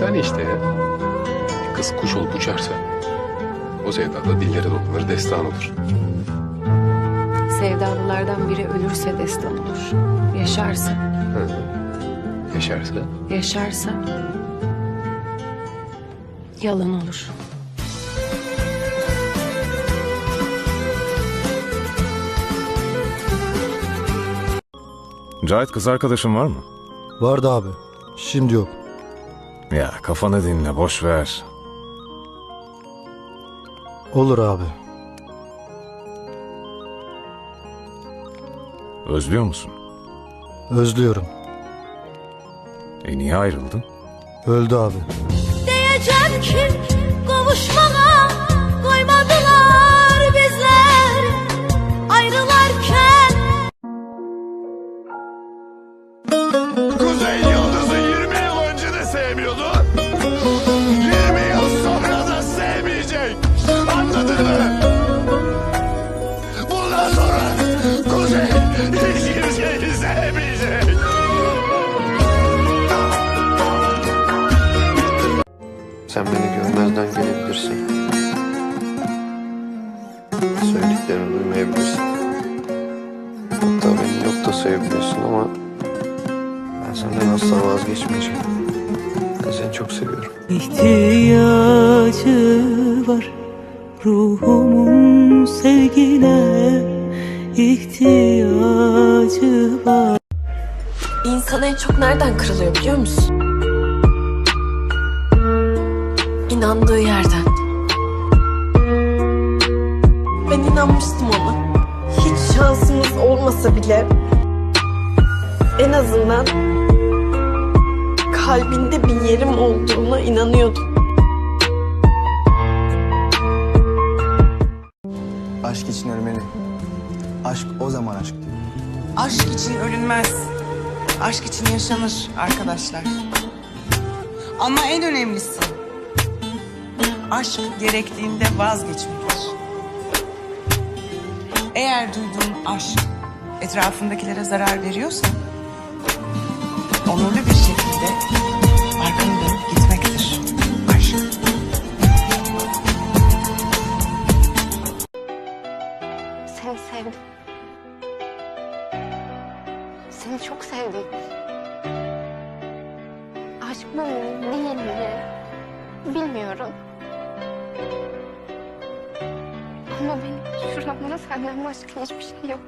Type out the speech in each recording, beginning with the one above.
Efsane işte ya. Bir kız kuş olup uçarsa o sevdada dillere dokunur, destan olur. Sevdalılardan biri ölürse destan olur. Yaşarsa, Hı. Yaşarsa yaşarsa yalan olur. Cahit kız arkadaşın var mı? Vardı abi. Şimdi yok. Ya kafanı dinle boş ver. Olur abi. Özlüyor musun? Özlüyorum. E niye ayrıldın? Öldü abi. diyeceğim ki kavuşmana gelebilirsin. Söylediklerimi duymayabilirsin. Hatta beni yok da sevebilirsin ama ben senden asla vazgeçmeyeceğim. Ben seni çok seviyorum. İhtiyacı var ruhumun sevgine ihtiyacı var. İnsan en çok nereden kırılıyor biliyor musun? İnandığı yerden. Ben inanmıştım ona. Hiç şansımız olmasa bile en azından kalbinde bir yerim olduğuna inanıyordum. Aşk için ölmeli. Aşk o zaman aşk. Aşk için ölünmez. Aşk için yaşanır arkadaşlar. Ama en önemlisi aşk gerektiğinde vazgeçmektir. Eğer duyduğun aşk etrafındakilere zarar veriyorsa onurlu bir şekilde arkanı dönüp gitmektir aşk. Seni sevdim. Seni çok sevdim. Aşk mu değil mi? Bilmiyorum. Ama benim şuramda senden başka hiçbir şey yok.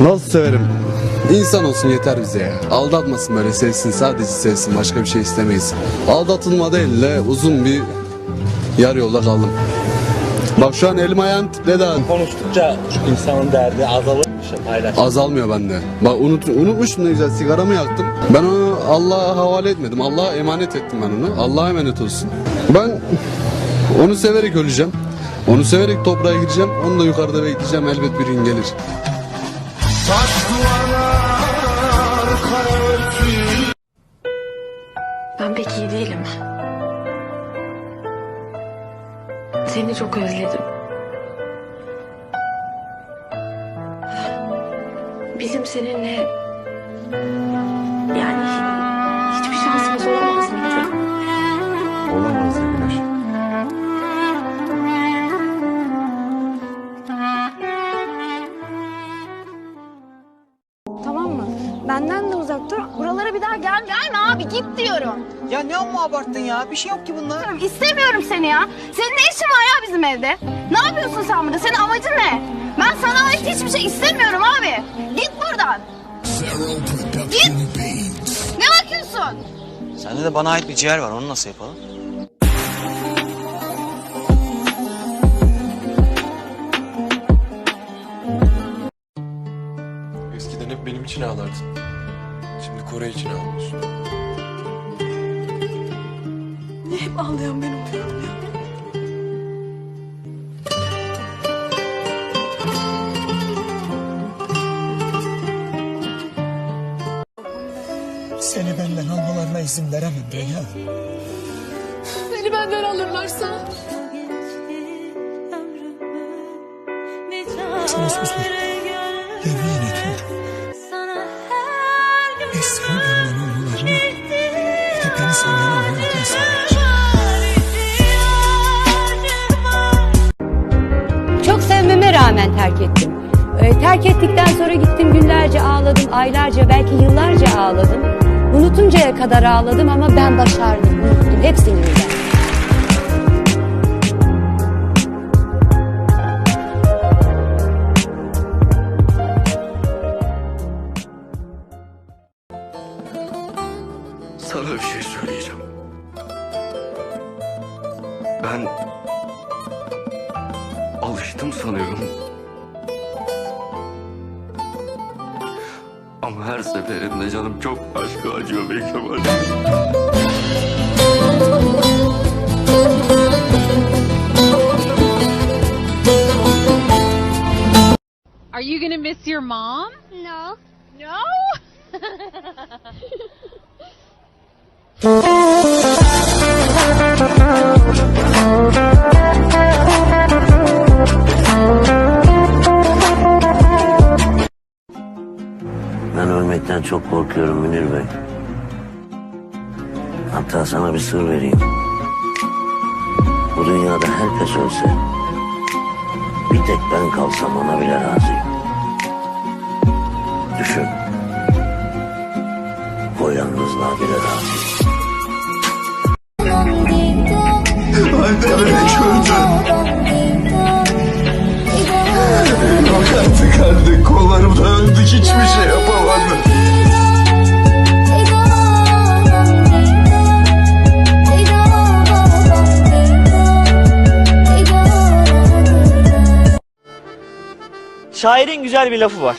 Nasıl severim? İnsan olsun yeter bize ya. Aldatmasın böyle sevsin sadece sevsin başka bir şey istemeyiz. Aldatılma değil de uzun bir yarı yolda kaldım. Bak şu an elim ayağım titredi ha. Konuştukça insanın derdi azalırmış paylaş. Azalmıyor bende. Bak unut, unutmuşum ne güzel sigaramı yaktım. Ben onu Allah'a havale etmedim. Allah'a emanet ettim ben onu. Allah'a emanet olsun. Ben onu severek öleceğim. Onu severek toprağa gireceğim. Onu da yukarıda bekleyeceğim. Elbet bir gün gelir. Ben pek iyi değilim. Seni çok özledim. bizim seninle Benden de uzak dur. Buralara bir daha gelme. Gelme abi git diyorum. Ya ne amma abarttın ya? Bir şey yok ki bunda. İstemiyorum seni ya. Senin ne işin var ya bizim evde? Ne yapıyorsun sen burada? Senin amacın ne? Ben sana ait hiçbir şey istemiyorum abi. Git buradan. Git. Ne bakıyorsun? Sende de bana ait bir ciğer var. Onu nasıl yapalım? İçin ağlardın. Şimdi Kore için ağlıyorsun. Hep ağlayan ben oluyorum ya. Seni benden almalarına izin veremem ben ya. Seni benden alırlarsa Sana ver. Yemin ediyorum. Çok sevmeme rağmen terk ettim. Ee, terk ettikten sonra gittim günlerce ağladım, aylarca belki yıllarca ağladım. Unutuncaya kadar ağladım ama ben başardım, unuttum hepsini birden. Ama her seferinde canım çok başka acıyor be Kemal. Are you gonna miss your mom? No. No? sır vereyim. Bu dünyada herkes ölse, bir tek ben kalsam ona bile razıyım. Düşün. O yalnızlığa bile razıyım. Anne beni gördü. Fakat tıkandı. Kollarımda öldük. Hiçbir şey Şairin güzel bir lafı var.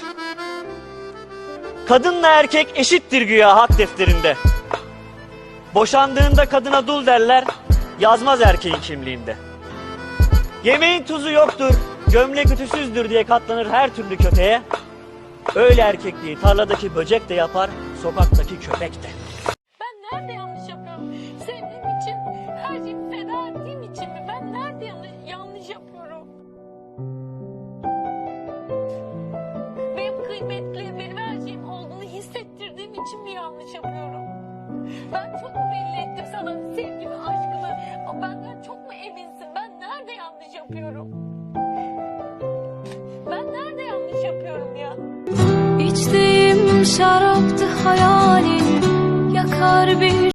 Kadınla erkek eşittir güya hak defterinde. Boşandığında kadına dul derler, yazmaz erkeğin kimliğinde. Yemeğin tuzu yoktur, gömlek ütüsüzdür diye katlanır her türlü köpeğe. Öyle erkekliği tarladaki böcek de yapar, sokaktaki köpek de. Yapıyorum? Ben nerede yanlış yapıyorum ya? İçtiğim şaraptı hayalin Yakar bir